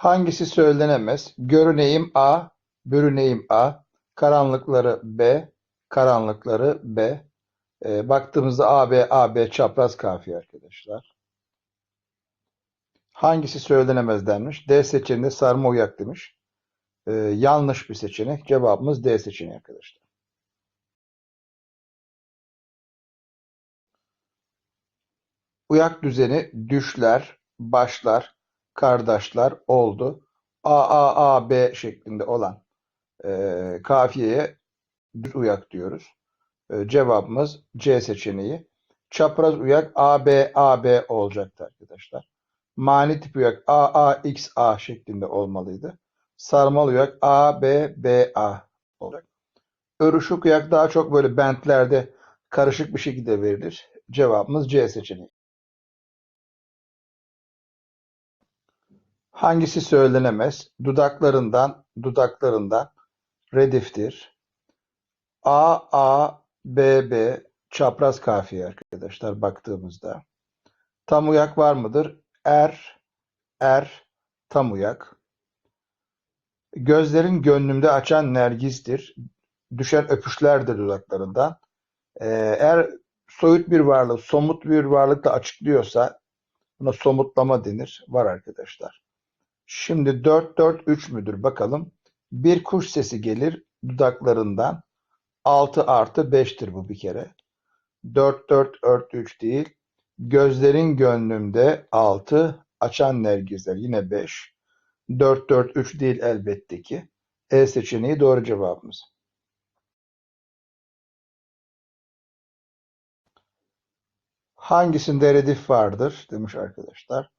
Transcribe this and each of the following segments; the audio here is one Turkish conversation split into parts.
Hangisi söylenemez? Görüneyim A, bürüneyim A, karanlıkları B, karanlıkları B. E, baktığımızda AB, AB çapraz kafiye arkadaşlar. Hangisi söylenemez denmiş? D seçeneğinde sarma uyak demiş. E, yanlış bir seçenek. Cevabımız D seçeneği arkadaşlar. Uyak düzeni düşler, başlar, kardeşler oldu. A, A, A, B şeklinde olan e, kafiyeye düz uyak diyoruz. E, cevabımız C seçeneği. Çapraz uyak A, B, A, B olacaktı arkadaşlar. Mani tip uyak A, A, X, A şeklinde olmalıydı. Sarmal uyak A, B, B, A olacak. Örüşük uyak daha çok böyle bentlerde karışık bir şekilde verilir. Cevabımız C seçeneği. Hangisi söylenemez? Dudaklarından, dudaklarından rediftir. A, A, B, B çapraz kafiye arkadaşlar baktığımızda. Tam uyak var mıdır? Er, er, tam uyak. Gözlerin gönlümde açan nergizdir. Düşen öpüşlerdir dudaklarından. Ee, eğer soyut bir varlık, somut bir varlıkla açıklıyorsa buna somutlama denir. Var arkadaşlar. Şimdi 4-4-3 müdür bakalım. Bir kuş sesi gelir dudaklarından. 6 artı 5'tir bu bir kere. 4-4-4-3 değil. Gözlerin gönlümde 6. Açan nergizler yine 5. 4-4-3 değil elbette ki. E seçeneği doğru cevabımız. Hangisinde redif vardır demiş arkadaşlar.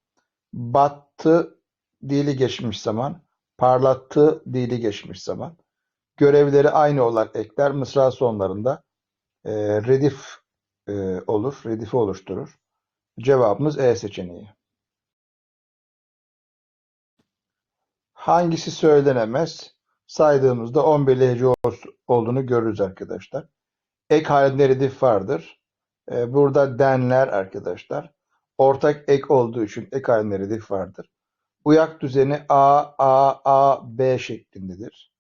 Battı dili geçmiş zaman, parlattı dili geçmiş zaman. Görevleri aynı olan ekler mısra sonlarında e, redif e, olur, redifi oluşturur. Cevabımız E seçeneği. Hangisi söylenemez? Saydığımızda 11 lehçe olduğunu görürüz arkadaşlar. Ek halinde redif vardır. E, burada denler arkadaşlar. Ortak ek olduğu için ek halinde redif vardır. Uyak düzeni A, A, A, B şeklindedir.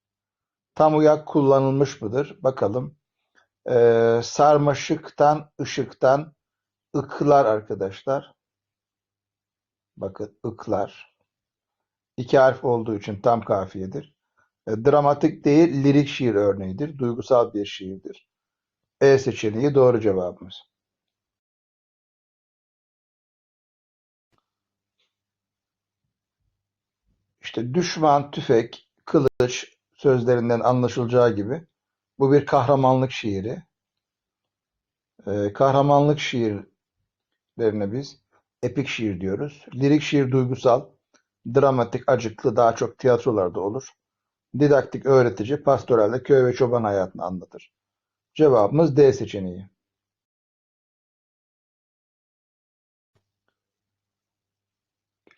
Tam uyak kullanılmış mıdır? Bakalım. Ee, sarmaşıktan, ışıktan, ıklar arkadaşlar. Bakın ıklar. İki harf olduğu için tam kafiyedir. E, dramatik değil, lirik şiir örneğidir. Duygusal bir şiirdir. E seçeneği doğru cevabımız. İşte düşman, tüfek, kılıç sözlerinden anlaşılacağı gibi bu bir kahramanlık şiiri. Ee, kahramanlık şiirlerine biz epik şiir diyoruz. Lirik şiir duygusal, dramatik, acıklı daha çok tiyatrolarda olur. Didaktik, öğretici, pastoralde köy ve çoban hayatını anlatır. Cevabımız D seçeneği.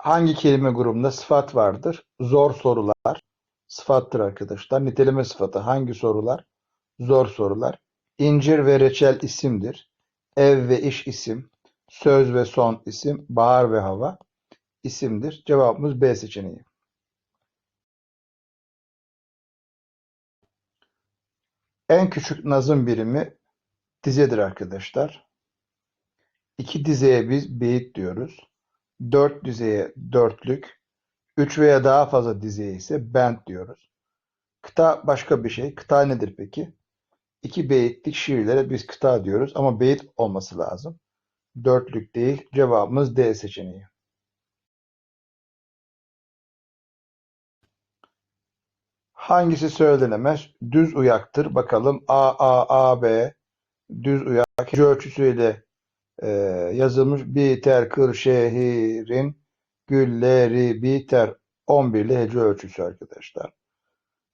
Hangi kelime grubunda sıfat vardır? Zor sorular sıfattır arkadaşlar. Niteleme sıfatı hangi sorular? Zor sorular. İncir ve reçel isimdir. Ev ve iş isim. Söz ve son isim. Bahar ve hava isimdir. Cevabımız B seçeneği. En küçük nazım birimi dizedir arkadaşlar. İki dizeye biz beyit diyoruz. Dört dizeye dörtlük, üç veya daha fazla dizeye ise bent diyoruz. Kıta başka bir şey. Kıta nedir peki? İki beyitlik şiirlere biz kıta diyoruz ama beyit olması lazım. Dörtlük değil. Cevabımız D seçeneği. Hangisi söylenemez? Düz uyaktır. Bakalım A, A, A, B. Düz uyak. Ölçüsüyle e, yazılmış. Biter Kırşehir'in gülleri biter 11'li hece ölçüsü arkadaşlar.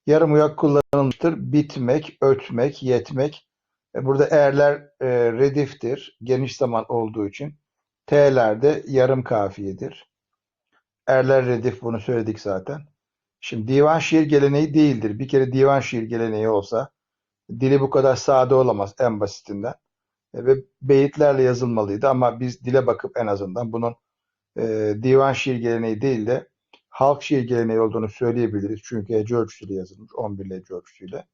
Yarım uyak kullanılmıştır. Bitmek, ötmek, yetmek. E, burada erler e, rediftir. Geniş zaman olduğu için. T'ler de yarım kafiyedir. Erler redif bunu söyledik zaten. Şimdi divan şiir geleneği değildir. Bir kere divan şiir geleneği olsa dili bu kadar sade olamaz en basitinden. E, ve beyitlerle yazılmalıydı ama biz dile bakıp en azından bunun e, divan şiir geleneği değil de halk şiir geleneği olduğunu söyleyebiliriz. Çünkü hece ölçüsüyle yazılmış, 11 hece ölçüsüyle.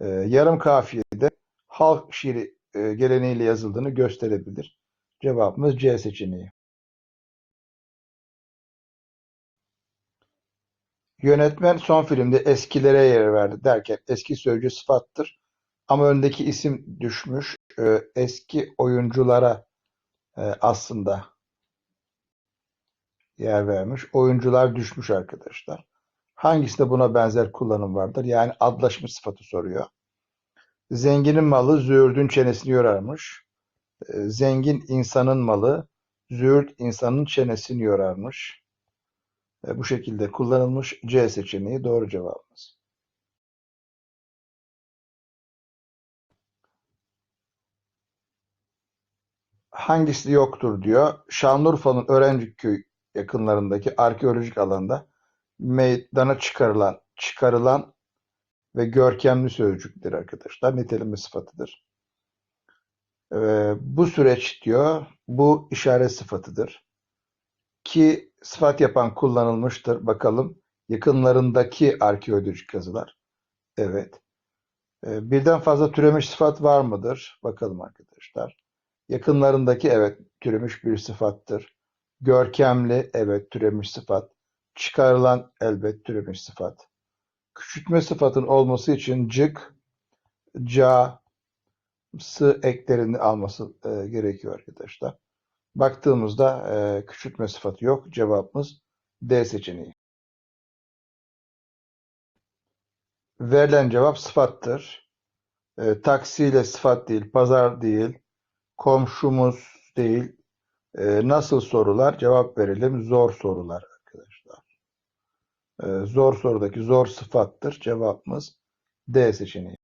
Ee, yarım kafiyede halk şiiri e, geleneğiyle yazıldığını gösterebilir. Cevabımız C seçeneği. Yönetmen son filmde eskilere yer verdi derken eski sözcüğü sıfattır. Ama öndeki isim düşmüş. Ee, eski oyunculara e, aslında yer vermiş. Oyuncular düşmüş arkadaşlar. Hangisinde buna benzer kullanım vardır? Yani adlaşmış sıfatı soruyor. Zenginin malı züğürdün çenesini yorarmış. Ee, Zengin insanın malı züğürt insanın çenesini yorarmış. E, Bu şekilde kullanılmış C seçeneği doğru cevabımız. Hangisi yoktur diyor. Şanlıurfa'nın Örencikköy yakınlarındaki arkeolojik alanda meydana çıkarılan, çıkarılan ve görkemli sözcüktür arkadaşlar. Niteleme sıfatıdır. Ee, bu süreç diyor, bu işaret sıfatıdır. Ki sıfat yapan kullanılmıştır. Bakalım yakınlarındaki arkeolojik kazılar. Evet. Ee, birden fazla türemiş sıfat var mıdır? Bakalım arkadaşlar. Yakınlarındaki evet türemiş bir sıfattır. Görkemli evet türemiş sıfat. Çıkarılan elbet türemiş sıfat. Küçültme sıfatın olması için cık, ca, sı eklerini alması e, gerekiyor arkadaşlar. Baktığımızda e, küçültme sıfatı yok. Cevabımız D seçeneği. Verilen cevap sıfattır. E, taksiyle sıfat değil, pazar değil, komşumuz değil. E, nasıl sorular? Cevap verelim. Zor sorular arkadaşlar. E, zor sorudaki zor sıfattır. Cevabımız D seçeneği.